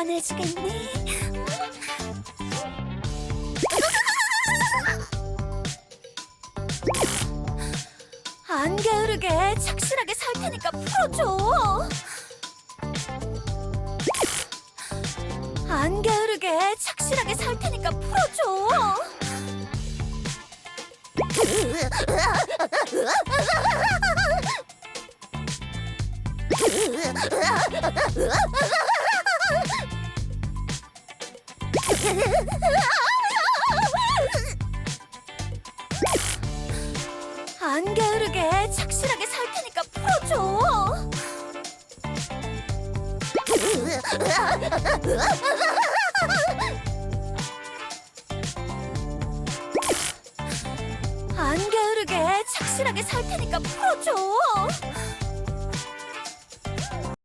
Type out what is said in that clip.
시원해지겠네. 안 게으르게 착실하게 살 테니까 풀어줘. 안 게으르게 착실하게 살 테니까 풀어줘. 안 게으르게 착실하게 살 테니까 풀어줘. 안 게으르게 착실하게 살 테니까 풀어줘.